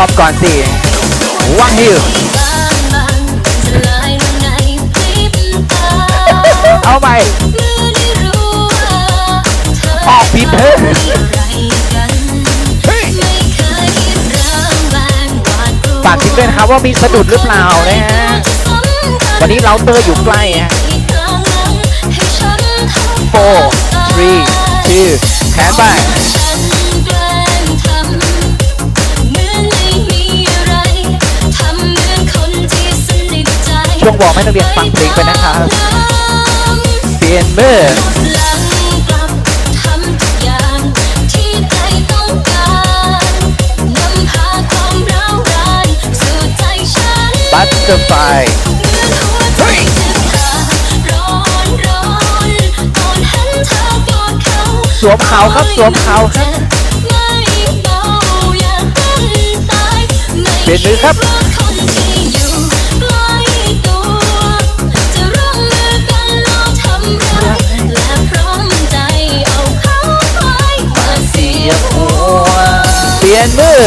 อร์มก่อนสิว่างฮิวเอาไปออกผิดเฮ้ยฝากทิ้งด้วยนะครับว่ามีสะดุดหรือเปล่านะฮะวันนี้เราเตอร์อยู่ใกล้ฮะ four three two แขนไป ช่วงวอร์มให้นักเรียนฟังเพลงไปนะครับเปลี่ยนมือบัตเตอร์ไฟสวมเขาครับสวมเขาครับเปลี่ยนมือครับ นมือ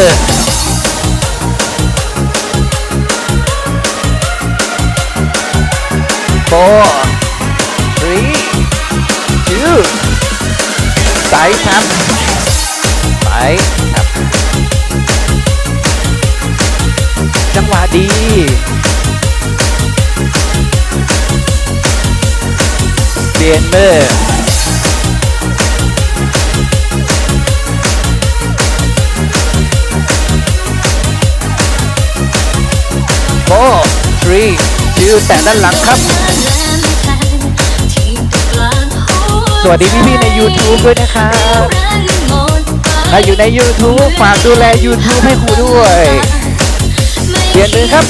four three two ไปครับไปครับ จังหวะดีเปลี่ยนมือ two แต่ด้านหลังครับ สวัสดีพี่ๆใน YouTube ด้วยนะครับถ้าอยู่ใน YouTube ฝากดูแล YouTube ให้ครูด้วยเปลี่ยนมือครับ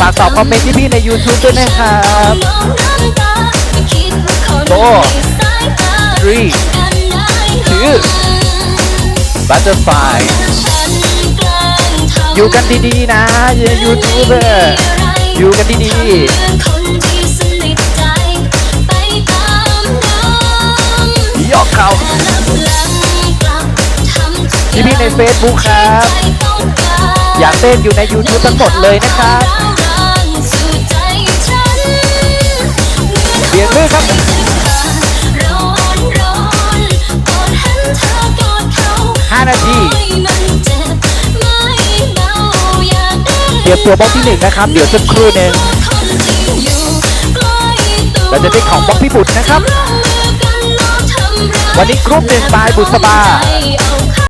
ฝากตอบคอมเมนต์พี่ๆใน YouTube ด้วยนะครับ Four three two butterfly อยู่กันดีๆนะยูทูบเบอร์ อยู่กันดีๆยกเขาพี่ๆใน Facebook ครับ อยากเต้นอยู่ใน YouTube ทั้งหมดเลยนะครับ รียมตัวบล็อกที่หนึ่งนะครับ เดี๋ยวสักครู่หนึ่งเราจะได้ของบล็อกพี่บุตรนะครับ วันนี้ครบหนึ่งบายบุษบา